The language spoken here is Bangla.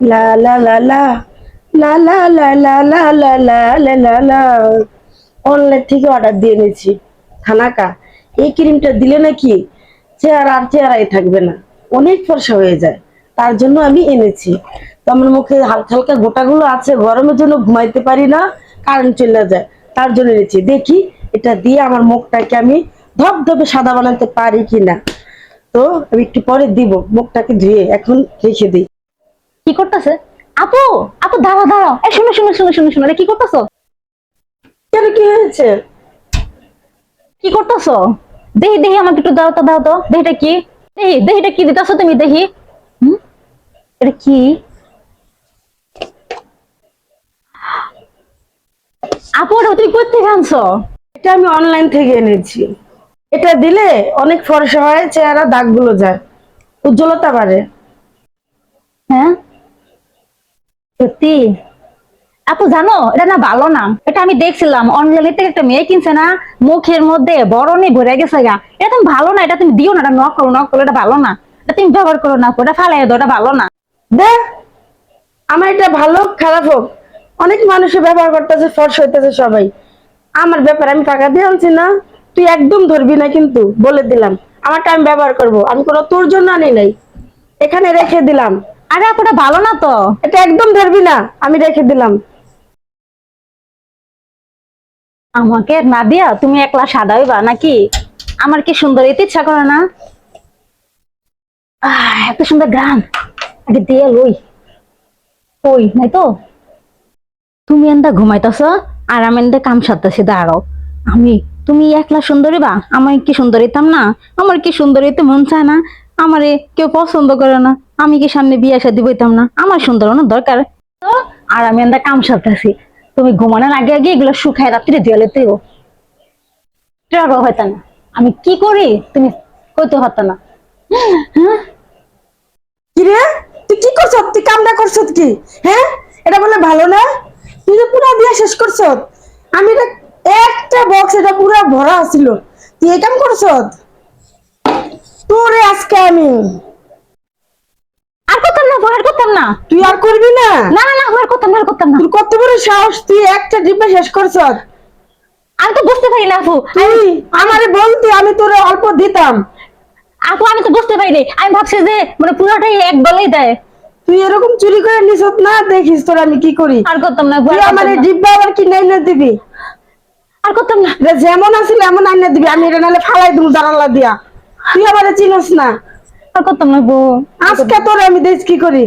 লা লা লা লা লা লা লা লা লা লা লা লা লা লা অনলাইন থেকে অর্ডার দিয়ে নিয়েছি থানাকা এই ক্রিমটা দিলে নাকি চেহারা আর চেহারাই থাকবে না অনেক ফর্সা হয়ে যায় তার জন্য আমি এনেছি তো আমার মুখে হালকা হালকা গোটাগুলো আছে গরমের জন্য ঘুমাইতে পারি না কারেন্ট চলে যায় তার জন্য এনেছি দেখি এটা দিয়ে আমার মুখটাকে আমি ধপধপে সাদা বানাতে পারি কিনা তো আমি একটু পরে দিব মুখটাকে ধুয়ে এখন রেখে দিই কি করতেছে? আপু আপু দাঁড়াও দাঁড়াও। এই শুনো শুনো শুনো শুনো শুনো কি করতেছো? কেন কি হয়েছে? কি করতেছো? দেহি দেহি আমাকে একটু দাও তো দাও তো। দেহিটা কি? দেহি দেহিটা কি দিতেছো তুমি দেহি? হুম? এটা কি? আপু এটা তুমি কোথেকে আনছো? এটা আমি অনলাইন থেকে এনেছি। এটা দিলে অনেক ফর্সা হয় চেহারা দাগগুলো যায়। উজ্জ্বলতা বাড়ে। হ্যাঁ? সত্যি? আপু, জানো, এটা না ভালো না। এটা আমি দেখছিলাম। অনলাইনে থেকে একটা মেয়ে কিনছে না, মুখের মধ্যে বরণে ভরে গেছে গা। এটা তুমি ভালো না, এটা তুমি দিও না, এটা নক করো নক করো, এটা ভালো না। এটা তুমি ব্যবহার করো না, ওটা ফালাই দাও এটা ভালো না। দে, আমার এটা ভালো, খারাপ হোক। অনেক মানুষে ব্যবহার করতেছে, ফর্স হইতেছে সবাই। আমার ব্যাপার আমি টাকা দিয়ে আনছি না, তুই একদম ধরবি না কিন্তু, বলে দিলাম। আমারটা আমি ব্যবহার করব। আমি কোনো তোর জন্য আনি নাই। এখানে রেখে দিলাম। আরে আপু ভালো না তো? এটা একদম ধরবি না। আমি রেখে দিলাম। আমাকে না দিয়া তুমি একলা সাদা হইবা নাকি? আমার কি সুন্দর এতে ইচ্ছা করে না? এত সুন্দর গান। আগে দিয়ে লই। ওই নাই তো? তুমি এন্দা ঘুমাইতেছ, আর আমি এন্দা কাম সারতেছি, দাঁড়াও। আমি, তুমি একলা সুন্দরী বা আমার কি সুন্দর হইতাম না? আমার কি সুন্দর হইতে মন চায় না? আমারে কেউ পছন্দ করে না। আমি কি সামনে বিয়ে শাদি বইতাম না? আমার সুন্দর না দরকার। তো, আর আমি এন্দা কাম সারতেছি। তুমি ঘুমানোর আগে আগে এগুলো শুকায় রাত্রে দিয়ালে তুইও ট্রাগো হইতা না। আমি কি করি? তুমি কইতে পারত না। হ্যাঁ? কি রে? তুই কি করছ? তুই কামটা করছ কি? হ্যাঁ? এটা বলে ভালো না? তুই তো পুরা দিয়া শেষ করছ? আমি এটা একটা বক্স এটা পুরা ভরা আছিল। তুই কাম করছ? তোরে আজকে আমি করতাম না। তুই আর করবি না? না না করতাম না করতাম না। তুই কত বড় সাহস? তুই একটা ডিব্বা শেষ করছ আমি তো বুঝতে পারি না আপু। তুই আমারে বলতি আমি তোরে অল্প দিতাম। আপু আমি তো বুঝতে পারি। আমি ভাবছি যে মানে পুরোটাই এক বলেই দেয়। তুই এরকম চুরি করে নিছ না দেখিস তোর আমি কি করি। আর করতাম না তুই আমার। ডিব্বা আবার কি নাই না দিবি? আর করতাম না। যেমন আছিল এমন আইনা দিবি। আমি এটা নাহলে ফালাই দিব দাঁড়ালা দিয়া। তুই আমার চিনস না। আর কত লাগবো আজকে তোর আমি দেশ কি করি?